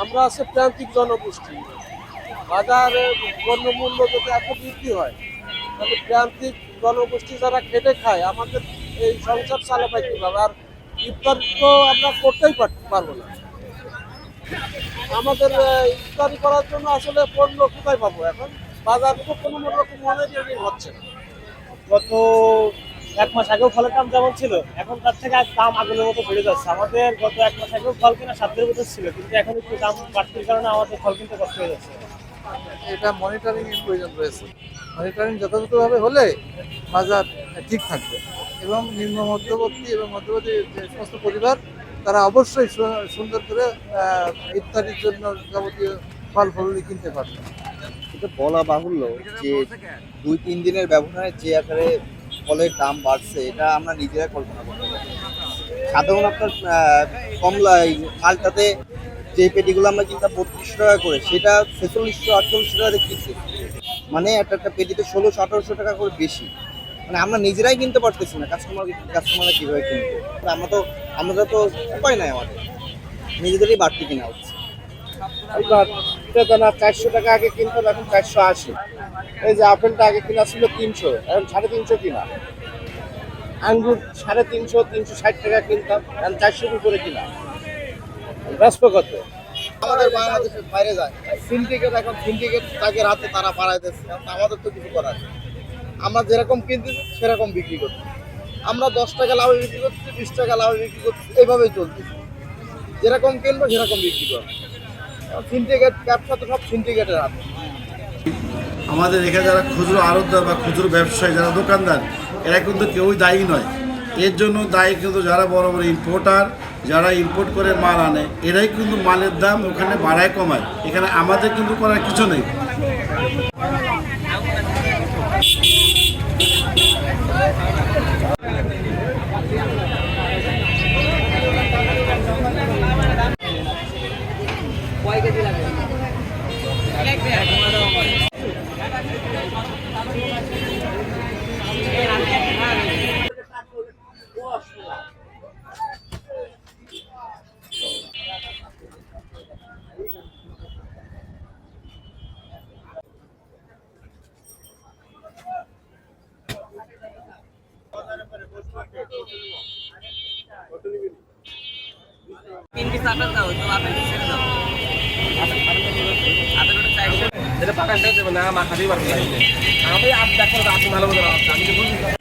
আমরা আছে প্রান্তিক জনগোষ্ঠী। বাজারে পণ্যমূল্য যদি এত বৃদ্ধি হয়, তাহলে প্রান্তিক জনগোষ্ঠী যারা খেটে খায়, আমাদের এই সংসার চালাবে কীভাবে? আর ইফতার তো আমরা করতেই পারব না। আমাদের ইফতারি করার জন্য আসলে পণ্য কোথায় পাবো এখন? বাজার তো কোনো রকম মনিটরিং হচ্ছে। না গত এক মাস আগেও ফলের দাম যেমন ছিল এখন তার থেকে আর দাম আগের মতো বেড়ে যাচ্ছে। আমাদের গত এক মাস আগেও ফল কেনা সাধ্যের মতো ছিল কিন্তু এখন একটু দাম বাড়তির কারণে আমাদের ফল কিনতে কষ্ট হয়ে যাচ্ছে। এটা মনিটরিং এর প্রয়োজন রয়েছে। মনিটরিং যথাযথভাবে হলে বাজার ঠিক থাকবে এবং নিম্ন মধ্যবর্তী এবং মধ্যবর্তী যে সমস্ত পরিবার তারা অবশ্যই সুন্দর করে ইত্যাদির জন্য যাবতীয় ফল ফলগুলি কিনতে পারবে। এটা বলা বাহুল্য যে দুই তিন দিনের ব্যবধানে যে আকারে ফলের দাম বাড়ছে, এটা আমরা নিজেরা কল্পনা করতে পারি। সাধারণ আপনার কমলা মালটাতে যে পেটিগুলো আমরা কিনতাম বত্রিশশো টাকা করে, সেটা ছেচল্লিশশো, আটচল্লিশশো টাকা কিনছে। মানে একটা একটা পেটিতে ষোলোশো, আঠারোশো টাকা করে বেশি। মানে আমরা নিজেরাই কিনতে পারতেছি না কাস্টমার কাস্টমাররা কীভাবে কিনবে? আমরা তো আমরা তো উপায় নাই আমাদের। নিজেদেরই বাড়তি কিনা হচ্ছে। বেদানা চারশো টাকা আগে কিনতাম এখন চারশো আশি। এই যে আপেলটা আগে কিনা ছিল তিনশো, এখন সাড়ে তিনশো কিনা। আঙ্গুর সাড়ে তিনশো তিনশো ষাট টাকা কিনতাম, এখন চারশোর উপরে কিনা। ব্যস্ত কত? আমাদের বাংলাদেশের বাইরে যায়। সিন্ডিকেট এখন সিন্ডিকেট তাকে রাতে তারা বাড়াইতেছে আমাদের তো কিছু করার। আমরা যেরকম কিনতেছি, সেরকম বিক্রি করছি। আমরা দশ টাকা লাভে বিক্রি করছি বিশ টাকা লাভে বিক্রি করছি এইভাবেই চলতেছে। যেরকম কিনবো, সেরকম বিক্রি করব। সিন্ডিকেট ব্যবসা তো সব সিন্ডিকেটের আমাদের এখানে যারা খুচরো আড়তদার বা খুচরো ব্যবসায়ী, যারা দোকানদার, এরা কিন্তু কেউই দায়ী নয়। এর জন্য দায়ী কিন্তু যারা বড় বড় ইম্পোর্টার যারা ইম্পোর্ট করে মাল আনে, এরাই কিন্তু মালের দাম ওখানে বাড়ায়, কমায়। এখানে আমাদের কিন্তু করার কিছু নেই। তিন পিস আপেল দাও তো আপেল ছেড়ে দাও আপেল ওটা চাইছো যেটা পাকা সেটা দেবে না মাখাতেই পারবে না আমি আপ দেখো আপনি ভালো বলে আমি তো বুঝি